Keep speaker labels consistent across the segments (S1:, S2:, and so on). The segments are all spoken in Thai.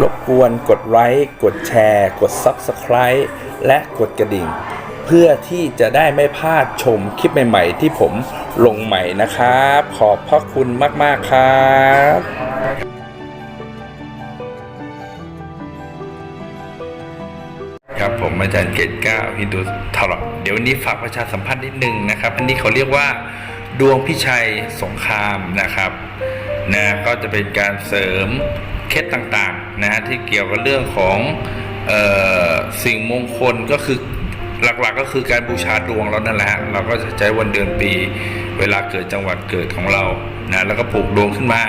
S1: รบกวนกดไลค์กดแชร์ กด Subscribe และกดกระดิ่ง เพื่อที่จะได้ไม่พลาดชมคลิปใหม่ๆ ที่ผมลงใหม่นะครับ ขอบพระคุณมากๆครับครับผมอาจารย์เกตเก้าฮินดูทอลเดี๋ยวนนี้ฝากประชาสัมพันธ์นิดนึงนะครับ อันนี้เขาเรียกว่า ดวงพิชัยสงครามนะครับนะก็จะเป็นการเสริม เคล็ดต่างๆนะฮะที่เกี่ยวกับเรื่องของออสิ่งมงคลก็คือหลักๆก็คือการบูชาดวงเรานั่นแหละฮะเราก็จะใช้วันเดือนปี เวลาเกิดจังหวัดเกิดของเรานะแล้วก็ปลูกดวงขึ้นมา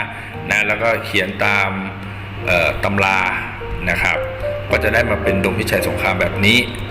S1: นะแล้วก็เขียนตามตำรานะครับ ก็จะได้มาเป็นดวงพิชัยสงครามแบบนี้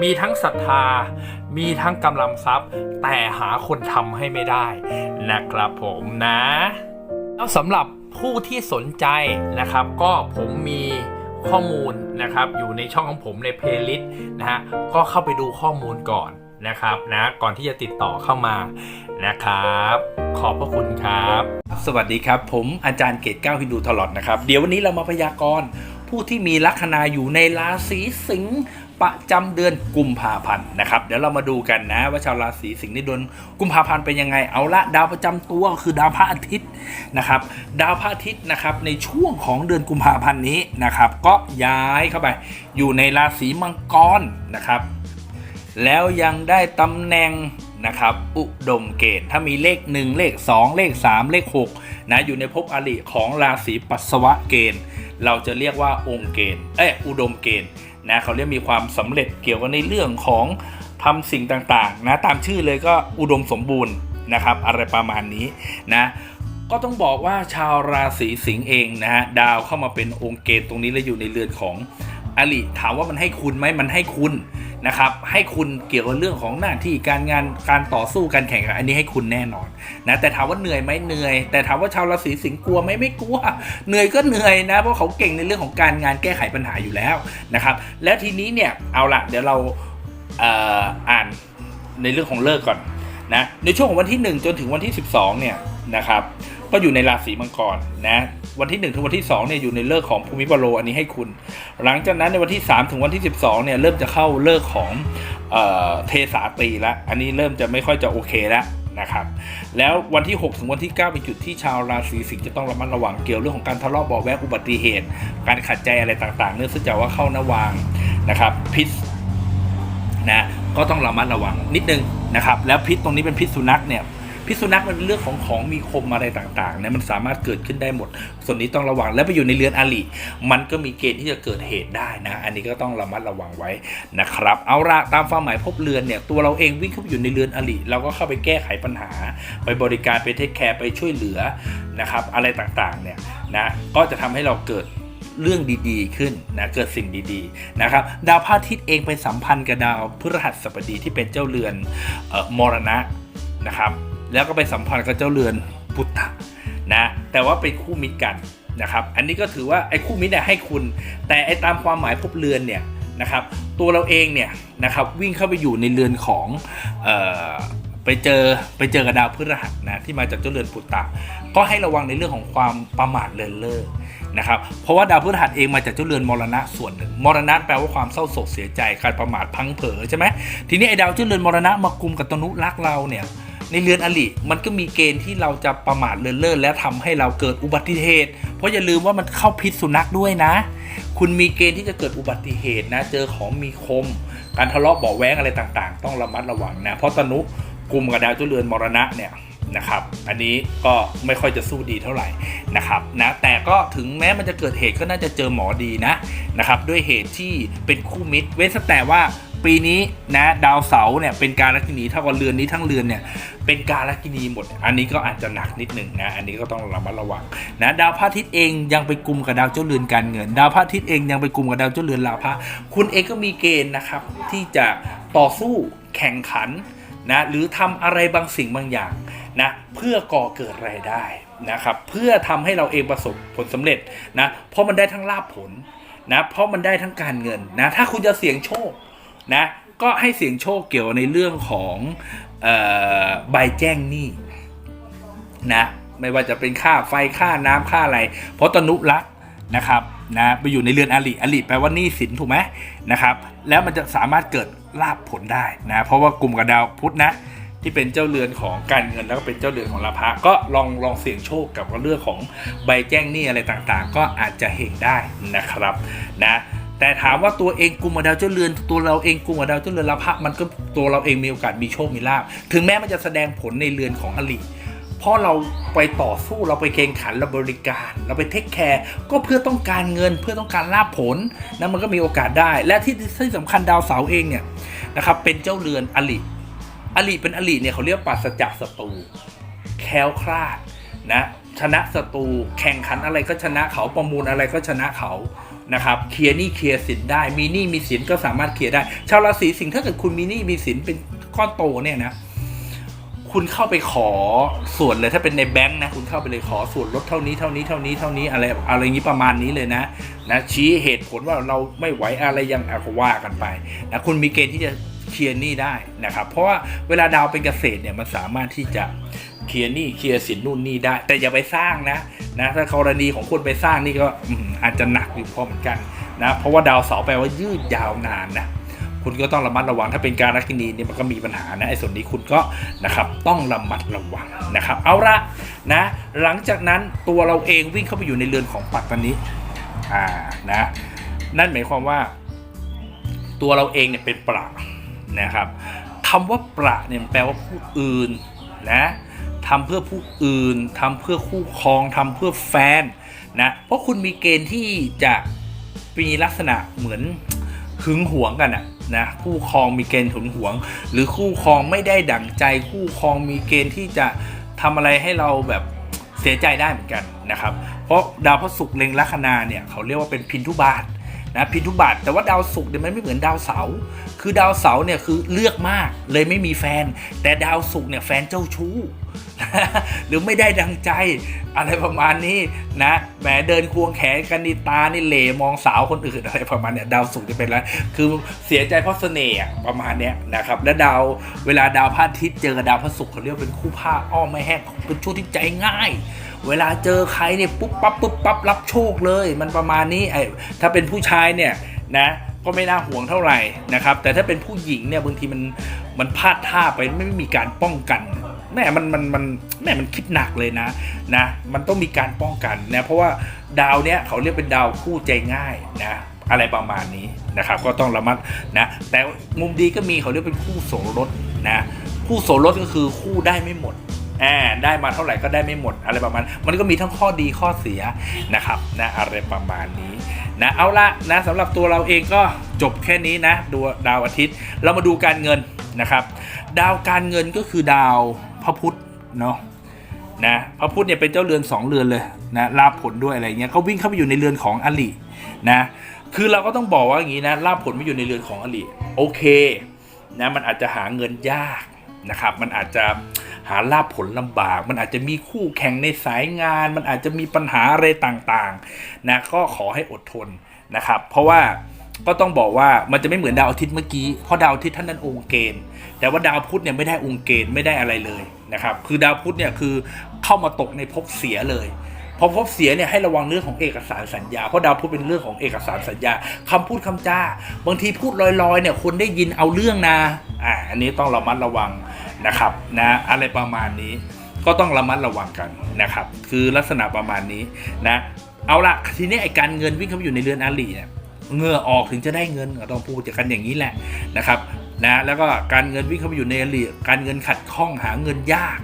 S2: มีทั้งศรัทธา มีทั้งกำลังทรัพย์ แต่หาคนทำให้ไม่ได้นะครับผมนะ แล้วสำหรับผู้ที่สนใจนะครับ ก็ผมมีข้อมูลนะครับ อยู่ในช่องของผมในเพลย์ลิสต์นะฮะก็เข้าไปดูข้อมูลก่อนนะครับนะก่อนที่จะติดต่อเข้ามานะครับ ขอบพระคุณครับ
S1: สวัสดีครับ ผมอาจารย์เกตเก้าฮินดูทลอดนะครับ เดี๋ยววันนี้เรามาพยากรณ์ผู้ที่มีลัคนาอยู่ในราศีสิงห์ ประจำเดือนกุมภาพันธ์นะครับ เดี๋ยวเรามาดูกันนะ ว่าชาวราศีสิงห์ในเดือนกุมภาพันธ์เป็นยังไงเอาละดาวประจำตัวก็คือดาวพระอาทิตย์นะครับ ดาวพระอาทิตย์นะครับในช่วงของเดือนกุมภาพันธ์นี้นะครับ ก็ย้ายเข้าไป อยู่ในราศีมังกรนะครับ แล้วยังได้ตำแหน่งนะครับอุดมเกณฑ์ถ้ามีเลข 1 เลข 2 เลข 3 เลข6นะอยู่ในภพอริของราศีปัสสวะเกณฑ์ เราจะเรียกว่าองค์เกณฑ์เอ้อุดมเกณฑ์ นะเขาเรียกมีความสำเร็จเกี่ยวกับในเรื่องของทำสิ่งต่างๆนะตามชื่อเลยก็อุดมสมบูรณ์นะครับ อะไรประมาณนี้นะก็ต้องบอกว่าชาวราศีสิงห์เองนะฮะดาวเข้ามาเป็นองค์เกณฑ์ตรงนี้และอยู่ในเรือนของอลิถามว่ามันให้คุณไหมมันให้คุณ นะครับ ให้คุณเกี่ยวกับเรื่องของหน้าที่การงานการต่อสู้การแข่งขันอันนี้ให้คุณแน่นอนนะแต่ถามว่าเหนื่อยไหมเหนื่อย แต่ถามว่าชาวราศีสิงห์กลัวไหมไม่กลัว เหนื่อยก็เหนื่อยนะ เพราะเขาเก่งในเรื่องของการงานแก้ไขปัญหาอยู่แล้วนะครับ แล้วทีนี้เนี่ยเอาละเดี๋ยวเราเอ่ออ่านในเรื่องของเลิกก่อนนะในช่วงของวันที่ 1 จนถึงวันที่ 12เนี่ยนะครับ ก็อยู่ในราศีมังกรนะวันที่ 1 ถึงวันที่2เนี่ยอยู่ในเลิกของภูมิปโลอันนี้ให้คุณ หลังจากนั้นในวันที่ 3 ถึงวันที่ 12เนี่ยเริ่มจะเข้าเลิกของเออเทสาตีล้วอันนี้เริ่มจะไม่ค่อยจะโอเคแล้วนะครับแล้ววันที่ 6 ถึงวันที่ 9 เป็นจุดที่ชาวราศีสิงห์จะต้องระมัดระวังเกี่ยวเรื่องของการทะเลาะเบาะแวกอุบัติเหตุ การขัดใจอะไรต่างๆ เนื่องจากว่าเข้านวางนะครับพิษนะก็ต้องระมัดระวังนิดนึงนะครับแล้วพิษตรงนี้เป็นพิษสุนัขเนี่ย พิษสุนัขมันเป็นเรื่องของของมีคมอะไรต่างๆเนี่ยมันสามารถเกิดขึ้นได้หมด ส่วนนี้ต้องระวังแล้วไปอยู่ในเรือนอาลีมันก็มีเกณฑ์ที่จะเกิดเหตุได้นะ อันนี้ก็ต้องระมัดระวังไว้นะครับ เอาละตามความหมายพบเรือนเนี่ยตัวเราเองวิ่งเข้าไปอยู่ในเรือนอาลีเราก็เข้าไปแก้ไขปัญหา ไปบริการไปเทคแคร์ไปช่วยเหลือนะครับอะไรต่างๆเนี่ยนะก็จะทำให้เราเกิดเรื่องดีๆ ขึ้นนะเกิดสิ่งดีๆนะครับดาวพระอาทิตย์เองไปสัมพันธ์กับดาวพฤหัสบดีที่เป็นเจ้าเรือนออมรณะนะครับ แล้วก็ไปสัมพันธ์กับเจ้าเรือนพุทธะนะแต่ว่าเป็นคู่มิตรกันนะครับอันนี้ก็ถือว่าไอ้คู่มิตรเนี่ยให้คุณ แต่ไอ้ตามความหมายภพเรือนเนี่ยนะครับตัวเราเองเนี่ยนะครับวิ่งเข้าไปอยู่ในเรือนของออไปเจอไปเจอกับดาวพฤหัสนะที่มาจากเจ้าเรือนปุตตะก็ให้ระวังในเรื่องของความประมาทเลินเล่อนะครับเพราะว่าดาวพฤหัสเองมาจากเจ้าเรือนมรณะส่วนหนึ่งมรณะแปลว่าความเศร้าโศกเสียใจการประมาทพังเผอใช่ไหมทีนี้ไอ้ดาวเจ้าเรือนมรณะมากุมกับตนุรักเราเนี่ย ในเรือนอลิมันก็มีเกณฑ์ที่เราจะประมาทเลินเล่อและทำให้เราเกิดอุบัติเหตุ เพราะอย่าลืมว่ามันเข้าพิษสุนัขด้วยนะ คุณมีเกณฑ์ที่จะเกิดอุบัติเหตุนะ เจอของมีคม การทะเลาะเบาแว้งอะไรต่างๆ ต้องระมัดระวังนะ เพราะตนุกลุ่มกับดาวเจ้าเรือนมรณะเนี่ยนะครับ อันนี้ก็ไม่ค่อยจะสู้ดีเท่าไหร่นะครับนะ แต่ก็ถึงแม้มันจะเกิดเหตุก็น่าจะเจอหมอดีนะนะครับ ด้วยเหตุที่เป็นคู่มิตร เว้นแต่ว่า ปีนี้นะดาวเสาร์เนี่ยเป็นการลักินีเท่ากับเรือนนี้ทั้งเรือนเนี่ยเป็นการลักินีหมด อันนี้ก็อาจจะหนักนิดหนึ่งนะอันนี้ก็ต้องระมัดระวังนะดาวพระอาทิตย์เองยังไปกลุ่มกับดาวเจ้าเรือนการเงิน ดาวพระอาทิตย์เองยังไปกลุ่มกับดาวเจ้าเรือนลาภะคุณเองก็มีเกณฑ์นะครับที่จะต่อสู้แข่งขันนะหรือทำอะไรบางสิ่งบางอย่างนะเพื่อก่อเกิดรายได้นะครับเพื่อทำให้เราเองประสบผลสำเร็จนะเพราะมันได้ทั้งลาภผลนะเพราะมันได้ทั้งการเงินนะถ้าคุณจะเสี่ยงโชค นะก็ให้เสี่ยงโชคเกี่ยวในเรื่องของใบแจ้งหนี้นะไม่ว่าจะเป็นค่าไฟค่าน้ำค่าอะไร เพราะตนุรักษ์นะครับนะไปอยู่ในเรือนอลิอลิแปลว่าหนี้สินถูกไหมนะครับแล้วมันจะสามารถเกิดลาบผลได้นะเพราะว่ากลุ่มกับดาวพุธนะที่เป็นเจ้าเรือนของการเงินแล้วก็เป็นเจ้าเรือนของลาภะก็ลองลองเสี่ยงโชคกับเรื่องของใบแจ้งหนี้อะไรต่างๆ ก็อาจจะเฮงได้นะครับนะ แต่ถามว่าตัวเองกลุ่มกับดาวเจ้าเรือน ตัวเราเองกลุ่มกับดาวเจ้าเรือนลาภะมันก็ตัวเราเองมีโอกาสมีโชคมีลาภถึงแม้มันจะแสดงผลในเรือนของอลิเพราะเราไปต่อสู้เราไปแข่งขันเราบริการ เราไปเทคแคร์ก็เพื่อต้องการเงินเพื่อต้องการลาภผลนะมันก็มีโอกาสได้ และที่ที่สำคัญดาวเสาเองเนี่ยนะครับเป็นเจ้าเรือนอลิอลิเป็นอลิเนี่ยเขาเรียกว่าปราศจากศัตรูแคล้วคลาดนะชนะศัตรูแข่งขันอะไรก็ชนะเขาประมูลอะไรก็ชนะเขา นะครับเคลียร์หนี้เคลียร์สินได้มีหนี้มีสินก็สามารถเคลียร์ได้ ชาวราศีสิงห์ถ้าเกิดคุณมีหนี้มีสินเป็นก้อนโตเนี่ยนะคุณเข้าไปขอส่วนเลยถ้าเป็นในแบงค์นะคุณเข้าไปเลยขอส่วนลดเท่านี้เท่านี้เท่านี้เท่านี้อะไรอะไรนี้ประมาณนี้เลยนะนะชี้เหตุผลว่าเราไม่ไหวอะไรยังอะว่ากันไปนะคุณมีเกณฑ์ที่จะเคลียร์หนี้ได้นะครับเพราะว่าเวลาดาวเป็นเกษตรเนี่ยมันสามารถที่จะ เคลียร์นี้เคลียร์สินนู่นนี่ได้ แต่อย่าไปสร้างนะนะถ้ากรณีของคนไปสร้างนี่ก็อาจจะหนักอยู่พอเหมือนกันนะเพราะว่าดาวเสาร์แปลว่ายืดยาวนานนะคุณก็ต้องระมัดระวังถ้าเป็นการรักกินีเนี่ยมันก็มีปัญหานะไอ้ส่วนนี้คุณก็นะครับต้องระมัดระวังนะครับ เอาละนะหลังจากนั้นตัวเราเองวิ่งเข้าไปอยู่ในเรือนของปัตตานีอ่านะนั่นหมายความว่า ตัวเราเองเนี่ยเป็นประนะครับคำว่าประเนี่ยแปลว่าผู้อื่นนะ ทำเพื่อผู้อื่นทำเพื่อคู่ครองทำเพื่อแฟนนะเพราะคุณมีเกณฑ์ที่จะมีลักษณะเหมือนหึงหวงกันอะนะคู่ครองมีเกณฑ์หึงหวง หรือคู่ครองไม่ได้ดั่งใจ คู่ครองมีเกณฑ์ที่จะทำอะไรให้เราแบบเสียใจได้เหมือนกันนะครับ เพราะดาวพระศุกร์เล็งลัคนาเนี่ยเขาเรียกว่าเป็นพินทุบาทนะพินทุบาทแต่ว่าดาวศุกร์เนี่ยมันไม่เหมือนดาวเสาร์คือดาวเสาร์เนี่ยคือเลือกมากเลยไม่มีแฟน แต่ดาวศุกร์เนี่ยแฟนเจ้าชู้ หรือไม่ได้ดังใจ อะไรประมาณนี้นะแหมเดินควงแขนกันนี่ตานี่เหลมองสาวคนอื่นอะไรประมาณเนี้ยดาวศุกจะเป็นแล้วคือเสียใจเพราะเสน่ห์ประมาณเนี้ยนะครับและดาวเวลาดาวพระอาทิตย์เจอกับดาวพระศุกร์เขาเรียกเป็นคู่ผ้าอ้อมไม่แห้งเป็นช่วงที่ใจง่ายเวลาเจอใครเนี่ยปุ๊บปั๊บปุ๊บปั๊บรับโชคเลย มันประมาณนี้ไอ้ถ้าเป็นผู้ชายเนี่ยนะก็ไม่น่าห่วงเท่าไหร่นะครับ แต่ถ้าเป็นผู้หญิงเนี่ยบางทีมันมันพลาดท่าไปไม่มีการป้องกัน แม่มันมันมันแม่มันคิดหนักเลยนะนะมันต้องมีการป้องกันนะเพราะว่าดาวเนี้ยเขาเรียกเป็นดาวคู่ใจง่ายนะอะไรประมาณนี้นะครับ ก็ต้องระมัดนะแต่มุมดีก็มีเขาเรียกเป็นคู่โสรสนะคู่โสรสก็คือคู่ได้ไม่หมดแอ่าได้มาเท่าไหร่ก็ได้ไม่หมดอะไรประมาณ มันก็มีทั้งข้อดีข้อเสียนะครับนะอะไรประมาณนี้นะเอาละนะสำหรับตัวเราเองก็จบแค่นี้นะดูดาวอาทิตย์ เรามาดูการเงินนะครับ ดาวการเงินก็คือดาว พระพุธเนาะนะพระพุธเนี่ยเป็นเจ้าเรือนสองเรือนเลยนะลาบผลด้วยอะไรเงี้ยเขาวิ่งเข้าไปอยู่ในเรือนของอลินะคือเราก็ต้องบอกว่าอย่างนี้นะลาบผลไม่อยู่ในเรือนของอลิโอเคนะมันอาจจะหาเงินยากนะครับมันอาจจะหาลาบผลลำบาก มันอาจจะมีคู่แข่งในสายงาน มันอาจจะมีปัญหาอะไรต่างๆนะก็ขอให้อดทนนะครับ เพราะว่าก็ต้องบอกว่ามันจะไม่เหมือนดาวอาทิตย์เมื่อกี้เพราะดาวอาทิตย์ท่านนั้นองค์เกณฑ์ แต่ว่าดาวพุธเนี่ยไม่ได้องค์เกณฑ์ไม่ได้อะไรเลยนะครับ คือดาวพุธเนี่ยคือเข้ามาตกในภพเสียเลยพอภพเสียเนี่ยให้ระวังเรื่องของเอกสารสัญญาเพราะดาวพุธเป็นเรื่องของเอกสารสัญญาคำพูดคำจาบางทีพูดลอยๆเนี่ยคนได้ยินเอาเรื่องนะอ่าอันนี้ต้องระมัดระวังนะครับนะอะไรประมาณนี้ก็ต้องระมัดระวังกันนะครับ คือลักษณะประมาณนี้นะเอาละทีนี้ไอ้การเงินวิ่งเข้าไปอยู่ในเรือนอาลีเนี่ย เหงื่อออกถึงจะได้เงินก็ต้องพูดจากกันอย่างนี้แหละนะครับนะแล้วก็การเงินวิ่งเข้าไปอยู่ในอาลีการเงินขัดข้องหาเงินยาก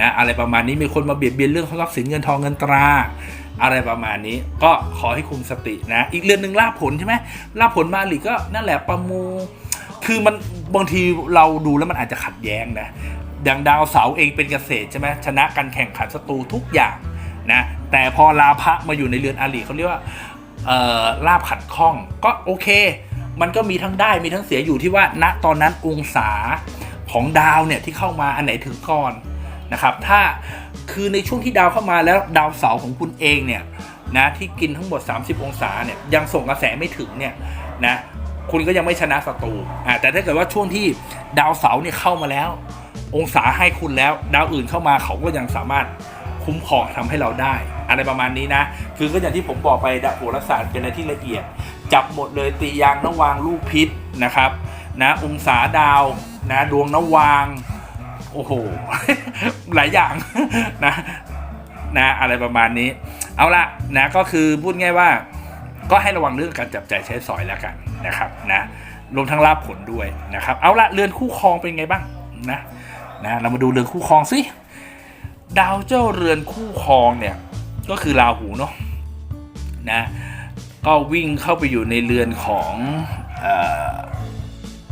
S1: นะอะไรประมาณนี้มีคนมาเบียดเบียนเรื่องของทรัพย์สินเงินทองเงินตรา อะไรประมาณนี้ก็ขอให้คุมสตินะ อีกเรือนหนึ่งลาผลใช่ไหมลาผลมาอาลีก็นั่นแหละประมูคือมันบางทีเราดูแล้วมันอาจจะขัดแย้งนะอย่างดาวเสาเองเป็นเกษตรใช่ไหมชนะการแข่งขันศัตรูทุกอย่างนะแต่พอลาภะมาอยู่ในเรือนอาลีเขาเรียกว่า ลาบขัดข้องก็โอเค มันก็มีทั้งได้มีทั้งเสียอยู่ที่ว่าณตอนนั้นองศาของดาวเนี่ยที่เข้ามาอันไหนถึงก่อนนะครับ ถ้าคือในช่วงที่ดาวเข้ามาแล้วดาวเสาร์ของคุณเองเนี่ยนะที่กินทั้งหมด 30 องศาเนี่ยยังส่งกระแสไม่ถึงเนี่ยนะคุณก็ยังไม่ชนะศัตรูอ่าแต่ถ้าเกิดว่าช่วงที่ดาวเสาร์เนี่ยเข้ามาแล้ว องศาให้คุณแล้ว ดาวอื่นเข้ามาเขาก็ยังสามารถ คุ้มครองทำให้เราได้ อะไรประมาณนี้นะ คือก็อย่างที่ผมบอกไปดาวโหราศาสตร์เป็นอะไรที่ละเอียด จับหมดเลยตียางนวางลูกพิษนะครับนะองศาดาวนะดวงนวาง โอ้โห หลายอย่างนะนะอะไรประมาณนี้ เอาละนะก็คือพูดง่ายว่า ก็ให้ระวังเรื่องการจับใจใช้สอยแล้วกันนะครับนะรวมทั้งลาบผลด้วยนะครับ เอาละเรือนคู่ครองเป็นไงบ้างนะนะเรามาดูเรือนคู่ครองสิ ดาวเจ้าเรือนคู่ครองเนี่ยก็คือราหูเนาะนะก็วิ่งเข้าไปอยู่ในเรือนของอ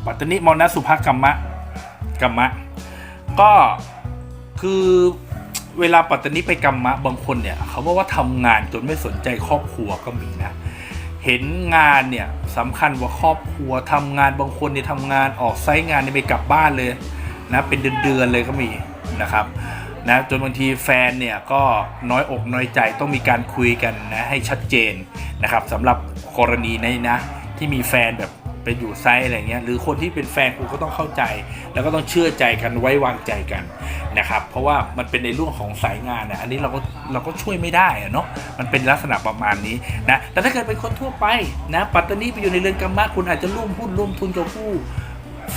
S1: ปัตตนิมรณสุภกรรมะกรรมะ ก็คือเวลาปัตตนิไปกรรมะบางคนเนี่ยเขาบอกว่าทำงานจนไม่สนใจครอบครัวก็มีนะเห็นงานเนี่ยสำคัญกว่าครอบครัวทำงานบางคนเนี่ยทำงานออกไซต์งานเนี่ยไม่กลับบ้านเลยนะเป็นเดือนๆเลยก็มีนะครับ นะจนบางทีแฟนเนี่ยก็น้อยอกน้อยใจต้องมีการคุยกันนะให้ชัดเจนนะครับสำหรับกรณีนี้นะ ที่มีแฟนแบบไปอยู่ไซต์อะไรเงี้ยหรือคนที่เป็นแฟนคุณก็ต้องเข้าใจ แล้วก็ต้องเชื่อใจกันไว้วางใจกันนะครับเพราะว่ามันเป็นในเรื่องของสายงานนะอันนี้เราก็เราก็ช่วยไม่ได้อะเนาะมันเป็นลักษณะประมาณนี้นะแต่ถ้าเกิดเป็นคนทั่วไปนะปัตตานีไปอยู่ในเรือนกรรมะคุณอาจจะร่วมหุ้นร่วมทุนกับคู่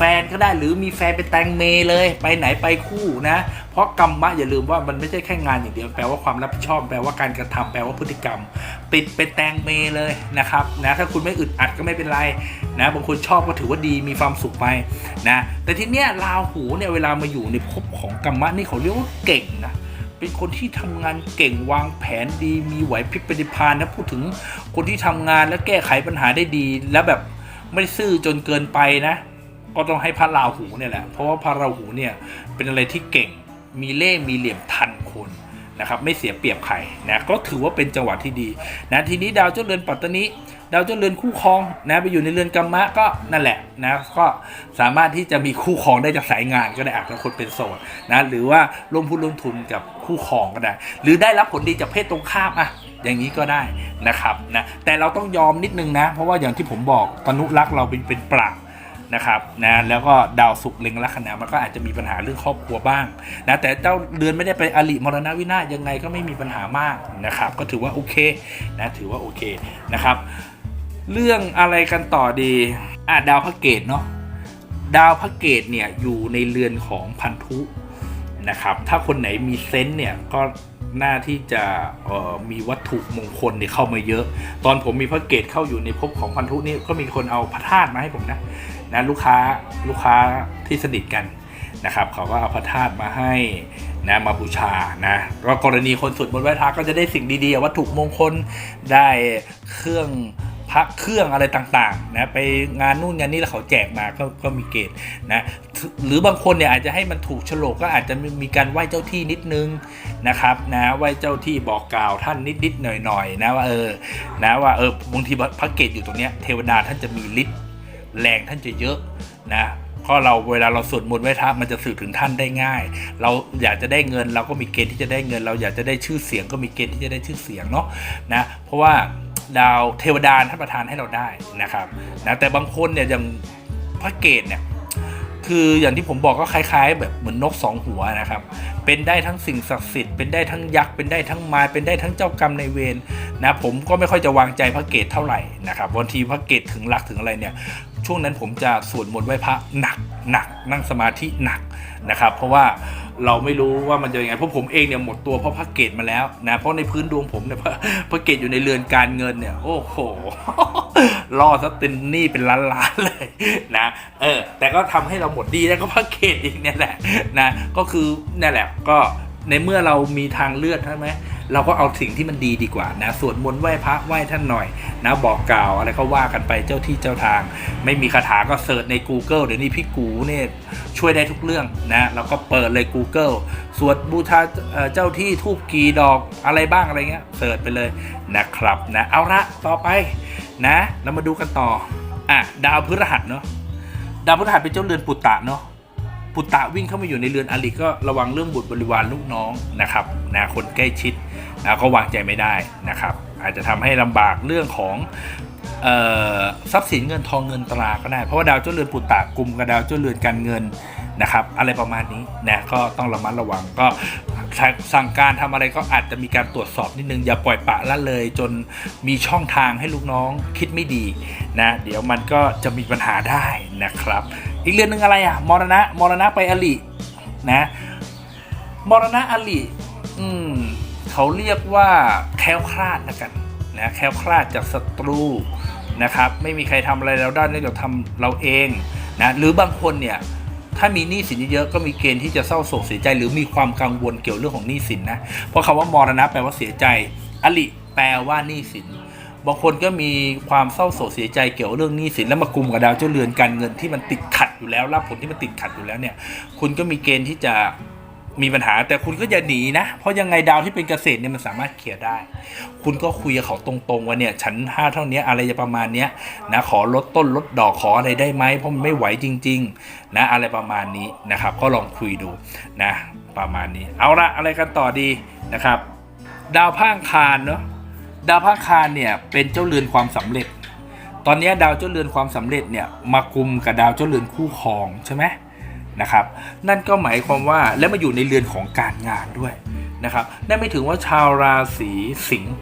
S1: ฟนก็ได้หรือมีแฟนเป็นแตงเมเลย ไปไหนไปคู่นะ เพราะกรรมะอย่าลืมว่ามันไม่ใช่แค่งานอย่างเดียวแปลว่าความรับผิดชอบแปลว่าการกระทำแปลว่าพฤติกรรมติดเป็นแตงเมเลยนะครับนะถ้าคุณไม่อึดอัดก็ไม่เป็นไรนะบางคนชอบก็ถือว่าดีมีความสุขไปนะแต่ทีเนี้ยราหูเนี่ยเวลามาอยู่ในภพของกรรมะนี่เขาเรียกว่าเก่งนะเป็นคนที่ทำงานเก่งวางแผนดีมีไหวพริบปฏิภาณนะพูดถึงคนที่ทำงานและแก้ไขปัญหาได้ดี แล้วแบบไม่ซื่อจนเกินไปนะ ก็ต้องให้พระราหูเนี่ยแหละเพราะว่าพระราหูเนี่ยเป็นอะไรที่เก่งมีเล่มีเหลี่ยมทันคนนะครับไม่เสียเปรียบใครนะก็ถือว่าเป็นจังหวะที่ดีนะทีนี้ดาวเจ้าเรือนปัตตานีดาวเจ้าเรือนคู่ครองนะไปอยู่ในเรือนกรรมะก็นั่นแหละนะก็สามารถที่จะมีคู่ครองได้จากสายงานก็ได้อาจจะคนเป็นโสดนะหรือว่าร่วมพูดร่วมทุนกับคู่ครองก็ได้ หรือได้รับผลดีจากเพศตรงข้ามอะอย่างนี้ก็ได้นะครับนะแต่เราต้องยอมนิดนึงนะ เพราะว่าอย่างที่ผมบอกตนุรักษ์เราเป็นเป็นปลัก นะครับนะแล้วก็ดาวศุกร์เล็งลัคนามันก็อาจจะมีปัญหาเรื่องครอบครัวบ้างนะแต่เจ้าเดือนไม่ได้ไปอลิมรณวินาศยังไงก็ไม่มีปัญหามากนะครับ ก็ถือว่าโอเคนะถือว่าโอเคนะครับ เรื่องอะไรกันต่อดีอะดาวพระเกตเนาะดาวพระเกตเนี่ยอยู่ในเรือนของพันธุนะครับ ถ้าคนไหนมีเซนส์เนี่ยก็น่าที่จะออมีวัตถุมงคลเนี่ยเข้ามาเยอะ ตอนผมมีพระเกตเข้าอยู่ในภพของพันธุนี่ก็มีคนเอาพระธาตุมาให้ผมนะ นะลูกค้าลูกค้าที่สนิทกันนะครับเขาก็เอาพระธาตุมาให้นะมาบูชานะก็กรณีคนสวดมนต์ไหว้พระก็จะได้สิ่งดีๆวัตถุมงคลได้เครื่องพระเครื่องอะไรต่างๆนะไปงานนู่นงานนี้แล้วเขาแจกมาก็ก็มีเกณฑ์นะหรือบางคนเนี่ยอาจจะให้มันถูกฉลกก็อาจจะมีการไหว้เจ้าที่นิดนึงนะครับนะไหว้เจ้าที่บอกกล่าวท่านนิดๆหน่อยๆนะว่าเออนะว่าเออบางทีพระเกตอยู่ตรงเนี้ยเทวดาท่านจะมีฤทธิ์ แรงท่านจะเยอะนะเพราะเราเวลาเราสวดมนต์ไหว้พระมันจะสื่อถึงท่านได้ง่าย เราอยากจะได้เงินเราก็มีเกณฑ์ที่จะได้เงิน เราอยากจะได้ชื่อเสียงก็มีเกณฑ์ที่จะได้ชื่อเสียงเนาะนะเพราะว่าดาวเทวดาท่านประทานให้เราได้นะครับนะแต่บางคนเนี่ยอย่างพระเกตเนี่ยคืออย่างที่ผมบอกก็คล้าย ๆ แบบเหมือนนกสองหัวนะครับ เป็นได้ทั้งสิ่งศักดิ์สิทธิ์เป็นได้ทั้งยักษ์เป็นได้ทั้งมารเป็นได้ทั้งเจ้ากรรมในเวรนะผมก็ไม่ค่อยจะวางใจพระเกตเท่าไหร่นะครับบางทีพระเกตถึงรักถึงอะไรเนี่ย ช่วงนั้นผมจะสวดมนต์ไหว้พระหนักหนักนั่งสมาธิหนักนะครับ เพราะว่าเราไม่รู้ว่ามันจะยังไงเพราะผมเองเนี่ยหมดตัวเพราะพระเกตมาแล้วนะเพราะในพื้นดวงผมเนี่ยพระพระเกตอยู่ในเรือนการเงินเนี่ยโอ้โหล่อซะเป็นหนี้เป็นล้านล้านๆเลยนะเออแต่ก็ทำให้เราหมดดีแล้วก็พระเกตอีกเนี่ยแหละนะก็คือนี่แหละก็ในเมื่อเรามีทางเลือกใช่ไหม เราก็เอาสิ่งที่มันดีดีกว่านะสวดมนต์ไหว้พระไหว้ท่านหน่อย นะบอกกล่าวอะไรก็ว่ากันไปเจ้าที่เจ้าทาง ไม่มีคาถาก็เสิร์ชใน Google เดี๋ยวนี้พี่กูเนี่ยช่วยได้ทุกเรื่องนะเราก็เปิดเลย Google สวดบูชาเจ้าที่ทูบกีดอกอะไรบ้างอะไรเงี้ยเสิร์ชไปเลยนะครับนะเอาละต่อไปนะเรามาดูกันต่ออะดาวพฤหัสเนาะดาวพฤหัสเป็นเจ้าเรือนปุตตะเนาะ ปุตตะวิ่งเข้ามาอยู่ในเรือนอริก็ระวังเรื่องบุตรบริวารลูกน้องนะครับนะคนใกล้ชิดนะก็วางใจไม่ได้นะครับ อาจจะทำให้ลำบากเรื่องของทรัพย์สินเงินทองเงินตราก็ได้ เพราะว่าดาวเจ้าเรือนปุตตะกลุ่มกับดาวเจ้าเรือนการเงินนะครับอะไรประมาณนี้นะก็ต้องระมัดระวังก็สั่งการทำอะไรก็อาจจะมีการตรวจสอบนิดนึงอย่าปล่อยปะละเลย จนมีช่องทางให้ลูกน้องคิดไม่ดีนะเดี๋ยวมันก็จะมีปัญหาได้นะครับ อีกเรืองหนึ่งอะไรอะมรณะมรณะไปอลินะมรณะอลิอืมเขาเรียกว่าแคล้วคลาดนะกันนะแคล้วคลาดจากศัตรูนะครับ ไม่มีใครทำอะไรเราได้นอกจากทำเราเองนะหรือบางคนเนี่ยถ้ามีหนี้สินเยอะก็มีเกณฑ์ที่จะเศร้าโศกเสียใจ หรือมีความกังวลเกี่ยวเรื่องของหนี้สินนะเพราะคำว่ามรณะแปลว่าเสียใจ อลิแปลว่าหนี้สิน บางคนก็มีความเศร้าโศกเสียใจเกี่ยวกับเรื่องหนี้สินแล้วมากุมกับดาวเจ้าเรือนการเงินที่มันติดขัดอยู่แล้วรับผลที่มันติดขัดอยู่แล้วเนี่ย คุณก็มีเกณฑ์ที่จะมีปัญหาแต่คุณก็อย่าหนีนะ เพราะยังไงดาวที่เป็นเกษตรเนี่ยมันสามารถเคลียร์ได้ คุณก็คุยกับเขาตรงๆว่าเนี่ยฉันห้าเท่านี้อะไรจะประมาณเนี้ยนะขอลดต้นลดดอกขออะไรได้ไหมเพราะมันไม่ไหวจริง ๆ นะอะไรประมาณนี้นะครับ ก็ลองคุยดูนะประมาณนี้ เอาละอะไรกันต่อดีนะครับ ดาวพระอังคารเนาะ ดาวพระอังคารเนี่ยเป็นเจ้าเรือนความสำเร็จ ตอนนี้ดาวเจ้าเรือนความสำเร็จเนี่ยมากุมกับดาวเจ้าเรือนคู่ครองใช่ไหมนะครับ นั่นก็หมายความว่าและมาอยู่ในเรือนของการงานด้วยนะครับ นั่นไม่ถึงว่าชาวราศีสิงห์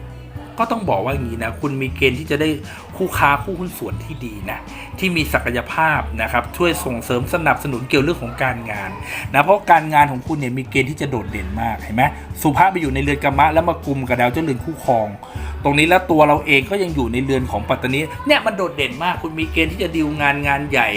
S1: ก็ต้องบอกว่าอย่างนี้นะคุณมีเกณฑ์ที่จะได้คู่ค้าคู่หุ้นส่วนที่ดีนะที่มีศักยภาพนะครับช่วยส่งเสริมสนับสนุนเกี่ยวเรื่องของการงานนะเพราะการงานของคุณเนี่ยมีเกณฑ์ที่จะโดดเด่นมากเห็นไหมสุภาพไปอยู่ในเรือนกรรมะแล้วมากุมกับดาวเจ้าเรือนคู่ครอง ตรงนี้แล้วตัวเราเองก็ยังอยู่ในเรือนของปัตตานีเนี่ยมันโดดเด่นมากคุณมีเกณฑ์ที่จะดีลงานงานใหญ่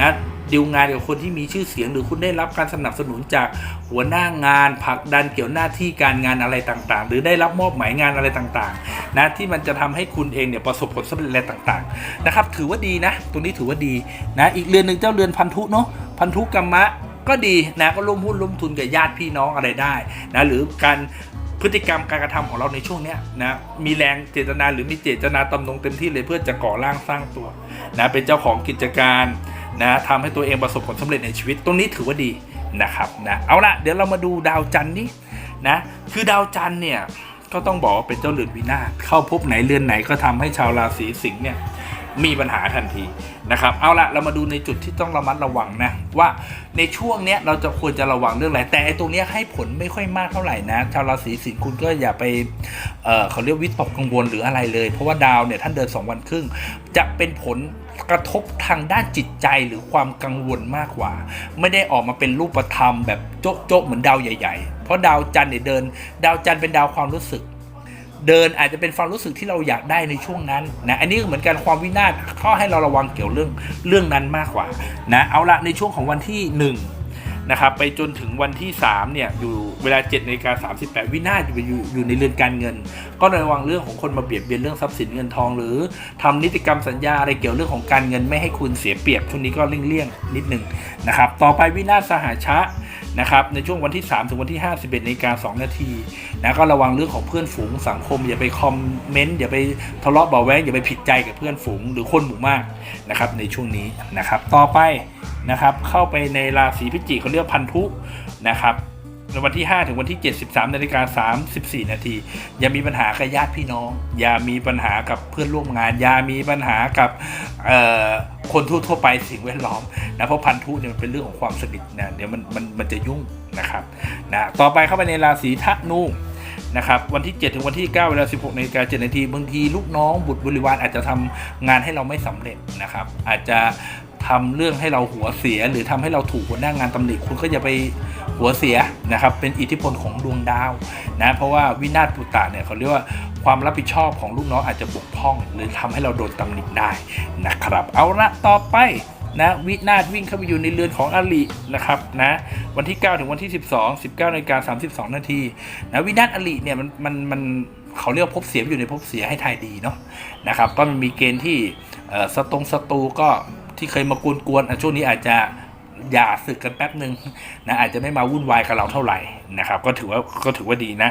S1: นะดีลงานกับคนที่มีชื่อเสียงหรือคุณได้รับการสนับสนุนจากหัวหน้างานผลักดันเกี่ยวหน้าที่การงานอะไรต่างๆ หรือได้รับมอบหมายงานอะไรต่างๆนะที่มันจะทำให้คุณเองเนี่ยประสบผลสำเร็จอะไรต่างๆนะครับถือว่าดีนะตรงนี้ถือว่าดีนะอีกเรือนหนึ่งเจ้าเรือนพันธุเนาะพันธุกรรมะก็ดีนะก็ร่วมหุ้นร่วมทุนกับญาติพี่น้องอะไรได้นะหรือการ พฤติกรรมการกระทำของเราในช่วงเนี้ยนะมีแรงเจตนาหรือมีเจตนาตำนงเต็มที่เลยเพื่อจะก่อร่างสร้างตัวนะเป็นเจ้าของกิจการนะทำให้ตัวเองประสบผลสำเร็จในชีวิตตรงนี้ถือว่าดีนะครับนะเอาละเดี๋ยวเรามาดูดาวจันทร์นี่นะคือดาวจันทร์เนี่ยก็ต้องบอกว่าเป็นเจ้าเรือนวินาเข้าพบไหนเรือนไหนก็ทำให้ชาวราศีสิงห์เนี่ย มีปัญหาทันทีนะครับเอาละเรามาดูในจุดที่ต้องระมัดระวังนะว่าในช่วงเนี้ยเราจะควรจะระวังเรื่องอะไรแต่ไอ้ตรงเนี้ยให้ผลไม่ค่อยมากเท่าไหร่นะชาวราศีสิงห์คุณก็อย่าไปเอ่อเขาเรียกวิตกกังวลหรืออะไรเลย เพราะว่าดาวเนี่ยท่านเดิน 2 วันครึ่ง จะเป็นผลกระทบทางด้านจิตใจหรือความกังวลมากกว่า ไม่ได้ออกมาเป็นรูปธรรมแบบโจ๊ะโจ๊ะเหมือนดาวใหญ่ ๆ เพราะดาวจันทร์เนี่ยเดิน ดาวจันทร์เป็นดาวความรู้สึก เดินอาจจะเป็นความรู้สึกที่เราอยากได้ในช่วงนั้นนะอันนี้ก็เหมือนกันความวินาศข้อให้เราระวังเกี่ยวเรื่องเรื่องนั้นมากกว่านะเอาละในช่วงของวันที่ 1 นะครับ ไปจนถึงวันที่ 3 เนี่ย อยู่เวลา7นาฬิกา38 วินาศอยู่อยู่ในเรือนการเงิน ก็ระวังเรื่องของคนมาเบียดเบียนเรื่องทรัพย์สินเงินทอง หรือทำนิติกรรมสัญญาอะไรเกี่ยวเรื่องของการเงินไม่ให้คุณเสียเปรียบช่วงนี้ก็เลี่ยงๆนิดหนึ่งนะครับต่อไปวินาศสหาชะ นะครับในช่วงวันที่ 3 ถึงวันที่ 5 11นาฬิกา2นาทีนะก็ระวังเรื่องของเพื่อนฝูงสังคม อย่าไปคอมเมนต์อย่าไปทะเลาะเบาะแว้งอย่าไปผิดใจกับเพื่อนฝูงหรือคนหมู่มากนะครับในช่วงนี้นะครับต่อไปนะครับเข้าไปในราศีพิจิกเขาเรียกพันธุนะครับ วันที่ 5 ถึงวันที่ 73นาฬิกา34 นาที อย่ามีปัญหากับญาติพี่น้อง อย่ามีปัญหากับเพื่อนร่วมงาน อย่ามีปัญหากับคนทั่วๆไปสิ่งแวดล้อมนะเพราะพันธุเนี่ยมันเป็นเรื่องของความสนิทนะเดี๋ยวมันมันมันจะยุ่งนะครับนะต่อไปเข้าไปในราศีธนูนะครับวันที่ 7 ถึงวันที่9เวลา 16นาฬิกา7นาทีบางทีลูกน้องบุตรบริวารอาจจะทำงานให้เราไม่สำเร็จนะครับ อาจจะ ทำเรื่องให้เราหัวเสีย หรือทำให้เราถูกหัวหน้างงานตำหนิคุณก็อย่าไปหัวเสียนะครับเป็นอิทธิพลของดวงดาวนะเพราะว่าวินาศปุตตะเนี่ยเขาเรียกว่าความรับผิดชอบของลูกน้องอาจจะบกพร่อง หรือทำให้เราโดนตำหนิได้นะครับ เอาละต่อไปนะวินาศวิ่งเข้าไปอยู่ในเรือนของอลินะครับนะวันที่ 9 ถึงวันที่ 12 19นาฬิกา32 นาทีนะวินาศอลิเนี่ยมันมันมันเขาเรียกว่าภพเสียอยู่ในภพเสียให้ทายดีเนาะนะครับก็มันมีเกณฑ์ที่สตรงสตูก็ ที่เคยมากวนๆอะช่วงนี้อาจจะอย่าศึกกันแป๊บหนึ่งนะอาจจะไม่มาวุ่นวายกับเราเท่าไหร่นะครับ ก็ถือว่าก็ถือว่าดีนะ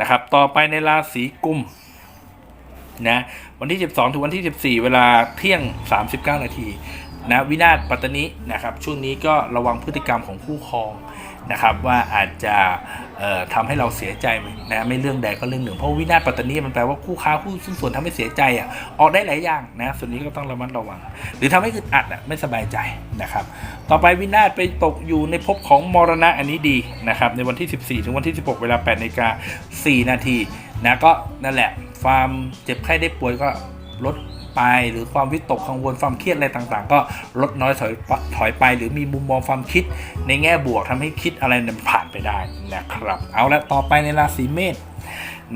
S1: นะครับ ต่อไปในราศีกุมนะวันที่ 12 ถึงวันที่ 14 เวลาเที่ยง 39 นาทีนะวินาศปัตตนินะครับช่วงนี้ก็ระวังพฤติกรรมของคู่ครอง นะครับว่าอาจจะเอ่อทำให้เราเสียใจนะไม่เรื่องใดก็เรื่องหนึ่งเพราะวินาศปัตตานิมันแปลว่าคู่ค้าคู่ส่วนทำให้เสียใจอะออกได้หลายอย่างนะส่วนนี้ก็ต้องระมัดระวัง หรือทำให้อึดอัดอะไม่สบายใจนะครับ ต่อไปวินาศไปตกอยู่ในภพของมรณะอันนี้ดีนะครับในวันที่ 14 ถึงวันที่ 16 เวลา8นาฬิกา4นาทีนะก็นั่นแหละความเจ็บไข้ได้ป่วยก็ลด ไป หรือความวิตกกังวลความเครียดอะไรต่างๆ ก็ลดน้อยถอยถอยไป หรือมีมุมมองความคิดในแง่บวกทำให้คิดอะไรมันผ่านไปได้นะครับ เอาละต่อไปในราศีเมษ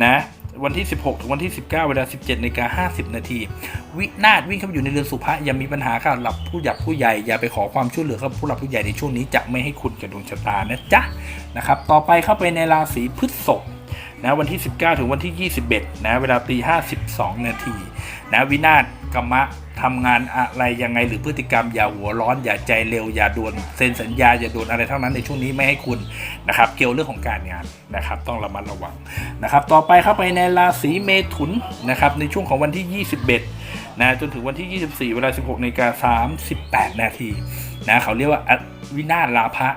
S1: นะวันที่ 16 ถึงวันที่ 19 เวลา 17นาฬิกา50 นาที วินาศวิ่งเข้าไปอยู่ในเรือนสุภะอย่ามีปัญหากับหลับผู้หยักผู้ใหญ่ อย่าไปขอความช่วยเหลือกับผู้หลักผู้ใหญ่ในช่วงนี้จะไม่ให้คุณกับดวงชะตานะจ๊ะนะครับ ต่อไปเข้าไปในราศีพฤษภนะวันที่ 19 ถึงวันที่ 21 นะ เวลาตี52 นาที นะวินาศกรรมะทำงานอะไรยังไงหรือพฤติกรรมอย่าหัวร้อนอย่าใจเร็วอย่าด่วนเซ็นสัญญาอย่าด่วนอะไรเท่านั้นในช่วงนี้ไม่ให้คุณนะครับ เกี่ยวเรื่องของการงานนะครับ ต้องระมัดระวังนะครับ ต่อไปเข้าไปในราศีเมถุนนะครับในช่วงของวันที่ 21นะจนถึงวันที่ 24 เวลา 16นาฬิกา38 นาทีนะเขาเรียกว่าวินาศลาภะ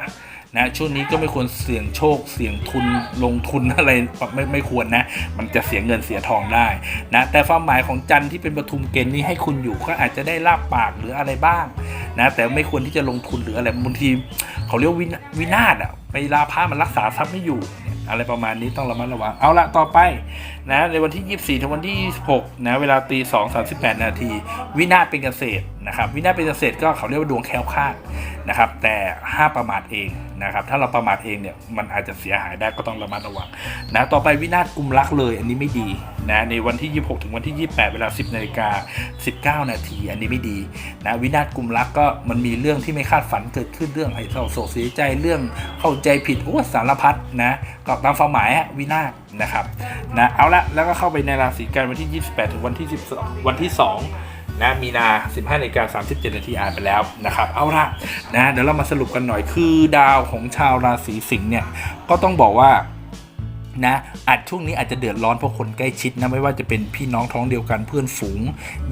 S1: นะช่วงนี้ก็ไม่ควรเสี่ยงโชคเสี่ยงทุนลงทุนอะไรไม่ไม่ควรนะ มันจะเสียเงินเสียทองได้นะแต่ความหมายของจันทร์ที่เป็นปทุมเกณฑ์นี้ให้คุณอยู่ก็อาจจะได้ลาบปากหรืออะไรบ้างนะแต่ไม่ควรที่จะลงทุนหรืออะไรบางทีเขาเรียกวินวินาศอะไปลาพามันรักษาทรัพย์ไม่อยู่อะไรประมาณนี้ต้องระมัดระวัง เอาละต่อไปนะในวันที่ 24ถึงวันที่26นะเวลาตี2 38 นาที วินาศเป็นเกษตรนะครับ วินาศเป็นเกษตรก็เขาเรียกว่าดวงแคล้วคลาดนะครับ แต่ห้าประมาทเองนะครับ ถ้าเราประมาทเองเนี่ยมันอาจจะเสียหายได้ก็ต้องระมัดระวังนะต่อไปวินาศกุมรักเลย อันนี้ไม่ดี นะในวันที่ 26 ถึงวันที่ 28 เวลา 10นาฬิกา19 นาที อันนี้ไม่ดีนะวินาศกุมรักก็มันมีเรื่องที่ไม่คาดฝันเกิดขึ้นเรื่องให้เศร้าโศกเสียใจเรื่องเข้าใจผิดโอ้สารพัดนะก็ตามความหมายวินาศนะครับนะเอาละแล้วก็เข้าไปในราศีกันวันที่ 28 ถึงวันที่ 12 วันที่ 2นะมีนา 15นาฬิกา37นาทีอ่านไปแล้วนะครับ เอาละนะเดี๋ยวเรามาสรุปกันหน่อยคือดาวของชาวราศีสิงห์เนี่ย ก็ต้องบอกว่า นะอาจช่วงนี้อาจจะเดือดร้อนเพราะคนใกล้ชิดนะไม่ว่าจะเป็นพี่น้องท้องเดียวกันเพื่อนฝูง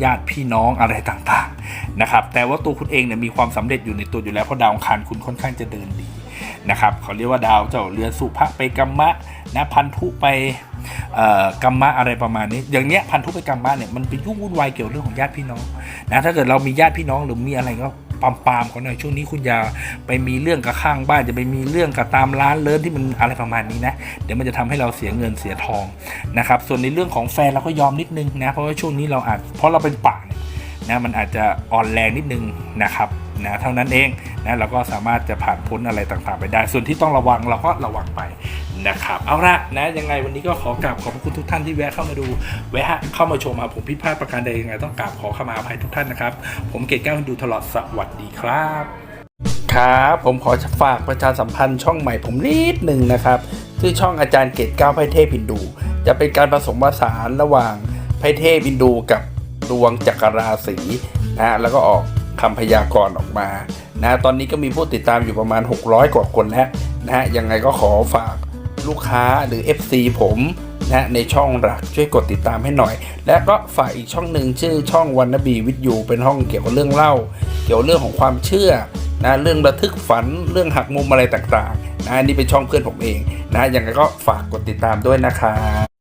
S1: ญาติพี่น้องอะไรต่างๆนะครับแต่ว่าตัวคุณเองเนี่ยมีความสำเร็จอยู่ในตัวอยู่แล้วเพราะดาวอังคารคุณค่อนข้างจะเดินดีนะครับเขาเรียกว่าดาวเจ้าเรือนสุภะไปกัมมะนะพันธุไปกัมมะอะไรประมาณนี้ อย่างเนี้ยพันธุไปกัมมะเนี่ยมันไปยุ่งวุ่นวายเกี่ยวเรื่องของญาติพี่น้องนะถ้าเกิดเรามีญาติพี่น้องหรือมีอะไรก็ ปามปามๆเขาหน่อยช่วงนี้คุณอย่าไปมีเรื่องกับข้างบ้านจะไปมีเรื่องกับตามร้านเลิศที่มันอะไรประมาณนี้นะเดี๋ยวมันจะทำให้เราเสียเงินเสียทองนะครับส่วนในเรื่องของแฟนเราก็ยอมนิดนึงนะเพราะว่าช่วงนี้เราอาจเพราะเราเป็นป่าเนี่ยนะมันอาจจะอ่อนแรงนิดนึงนะครับ นะเท่านั้นเองนะเราก็สามารถจะผ่านพ้นอะไรต่างๆ ไปได้ ส่วนที่ต้องระวังเราก็ระวังไปนะครับเอาละนะยังไงวันนี้ก็ขอกราบขอบพระคุณทุกท่านที่แวะเข้ามาดูแวะเข้ามาชมมาผมผิพาดประการใดยังไงต้องกราบขอขมาอภัยทุกท่านนะครับ ผมเกศแก้วดูตลอดสวัสดีครับครับผมขอฝากประชาสัมพันธ์ช่องใหม่ผมนิดหนึ่งนะครับชื่อช่องอาจารย์เกตก้าวไพเทพินดู จะเป็นการผสมผสานระหว่างไพเทพินดูกับดวงจักรราศีนะแล้วก็ออก คำพยากรณ์ออกมานะตอนนี้ก็มีผู้ติดตามอยู่ประมาณ 600 กว่าคนแล้วนะฮะยังไงก็ขอฝากลูกค้าหรือ FC ผมนะในช่องหลักช่วยกดติดตามให้หน่อย และก็ฝากอีกช่องหนึ่งชื่อช่องวันนบีวิทยูเป็นห้องเกี่ยวกับเรื่องเล่า เกี่ยวกับเรื่องของความเชื่อนะเรื่องระทึกฝันเรื่องหักมุมอะไรต่างๆนะอันนี่เป็นช่องเพื่อนผมเองนะยังไงก็ฝากกดติดตามด้วยนะครับ